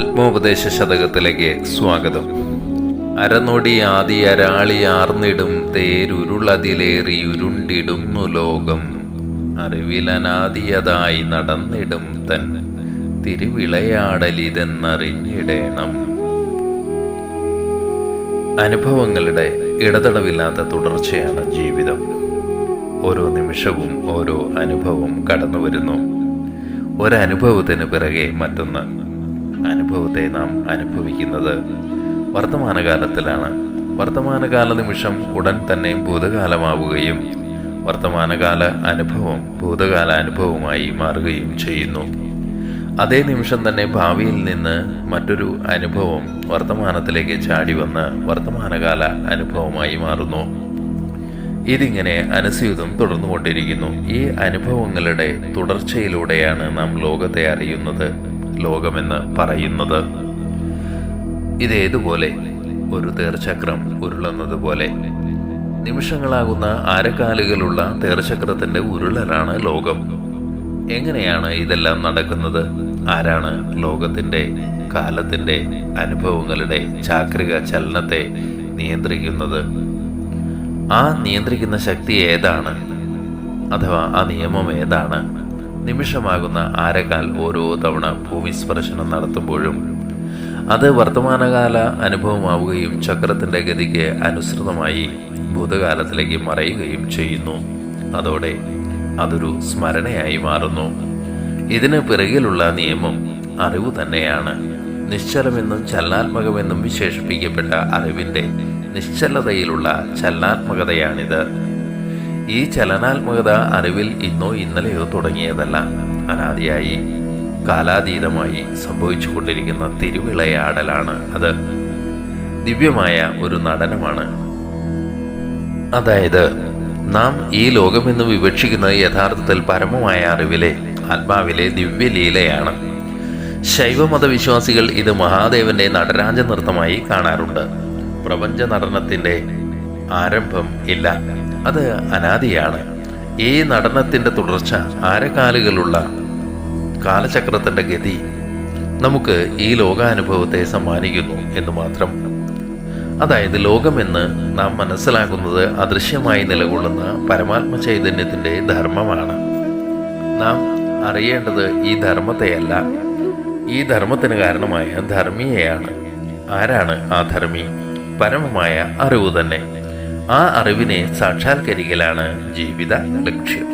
ആത്മോപദേശ ശതകത്തിലേക്ക് സ്വാഗതം. അരനൊടി ആദി അരാളി ആർന്നിടും തേരുരുളതിലേറി ഉരുണ്ടിടുന്നു ലോകം. അറിവിലനാദിയതായി നടന്നിടും തൻ തിരുവിളയാടലിതെന്നറിഞ്ഞിടേണം. അനുഭവങ്ങളുടെ ഇടതടവില്ലാത്ത തുടർച്ചയാണ് ജീവിതം. ഓരോ നിമിഷവും ഓരോ അനുഭവം കടന്നു വരുന്നു ഒരനുഭവത്തിന് പിറകെ മറ്റൊന്ന് അനുഭവത്തെ നാം അനുഭവിക്കുന്നത്. വർത്തമാനകാലത്തിലാണ്. വർത്തമാനകാല നിമിഷം ഉടൻ തന്നെ ഭൂതകാലമാവുകയും വർത്തമാനകാല അനുഭവം ഭൂതകാല അനുഭവമായി മാറുകയും ചെയ്യുന്നു. അതേ നിമിഷം തന്നെ ഭാവിയിൽ നിന്ന് മറ്റൊരു അനുഭവം വർത്തമാനത്തിലേക്ക് ചാടി വന്ന് വർത്തമാനകാല അനുഭവമായി മാറുന്നു. ഇതിങ്ങനെ അനുസ്യൂതം തുടർന്നുകൊണ്ടിരിക്കുന്നു. ഈ അനുഭവങ്ങളുടെ തുടർച്ചയിലൂടെയാണ് നാം ലോകത്തെ അറിയുന്നത്. ലോകമെന്ന് പറയുന്നത്. ഇതേതുപോലെ ഒരു തീർച്ചക്രം ഉരുളുന്നത് പോലെ നിമിഷങ്ങളാകുന്ന അരക്കാലുകളുള്ള തീർച്ചക്രത്തിന്റെ ഉരുളലാണ് ലോകം. എങ്ങനെയാണ് ഇതെല്ലാം നടക്കുന്നത്? ആരാണ് ലോകത്തിന്റെ കാലത്തിന്റെ അനുഭവങ്ങളുടെ ചാക്രിക ചലനത്തെ നിയന്ത്രിക്കുന്നത്? ആ നിയന്ത്രിക്കുന്ന ശക്തി ഏതാണ്? അഥവാ ആ നിയമം ഏതാണ്? നിമിഷമാകുന്ന ആരക്കാൽ ഓരോ തവണ ഭൂമിസ്പർശനം നടത്തുമ്പോഴും അത് വർത്തമാനകാല അനുഭവമാവുകയും ചക്രത്തിന്റെ ഗതിക്ക് അനുസൃതമായി ഭൂതകാലത്തിലേക്ക് മറയുകയും ചെയ്യുന്നു. അതോടെ അതൊരു സ്മരണയായി മാറുന്നു. ഇതിന് പിറകിലുള്ള നിയമം അറിവ് തന്നെയാണ്. നിശ്ചലമെന്നും ചലനാത്മകമെന്നും വിശേഷിപ്പിക്കപ്പെട്ട അറിവിന്റെ നിശ്ചലതയിലുള്ള ചലനാത്മകതയാണിത്. ഈ ചലനാത്മകത അറിവിൽ ഇന്നോ ഇന്നലെയോ തുടങ്ങിയതല്ല. അനാദിയായി കാലാതീതമായി സംഭവിച്ചുകൊണ്ടിരിക്കുന്ന തിരുവിളയാടലാണ് അത്. ദിവ്യമായ ഒരു നടനമാണ്. അതായത് നാം ഈ ലോകമെന്ന് വിവക്ഷിക്കുന്നത് യഥാർത്ഥത്തിൽ പരമമായ അറിവിലെ ആത്മാവിലെ ദിവ്യലീലയാണ്. ശൈവമത വിശ്വാസികൾ ഇത് മഹാദേവന്റെ നടരാജ നൃത്തമായി കാണാറുണ്ട്. പ്രപഞ്ച നടനത്തിന്റെ ആരംഭം ഇല്ല. അത് അനാദിയാണ്. ഈ നടനത്തിന്റെ തുടർച്ച ആരക്കാലുകളുള്ള കാലചക്രത്തിന്റെ ഗതി നമുക്ക് ഈ ലോകാനുഭവത്തെ സമ്മാനിക്കുന്നു എന്ന് മാത്രം. അതായത് ലോകമെന്ന് നാം മനസ്സിലാക്കുന്നത് അദൃശ്യമായി നിലകൊള്ളുന്ന പരമാത്മ ചൈതന്യത്തിന്റെ ധർമ്മമാണ്. നാം അറിയേണ്ടത് ഈ ധർമ്മത്തെയല്ല. ഈ ധർമ്മത്തിന് കാരണമായ ധർമ്മിയെയാണ്. ആരാണ് ആ ധർമ്മി? പരമമായ അറിവ് തന്നെ. ആ അറിവിനെ സാക്ഷാത്കരിക്കലാണ് ജീവിത ലക്ഷ്യം.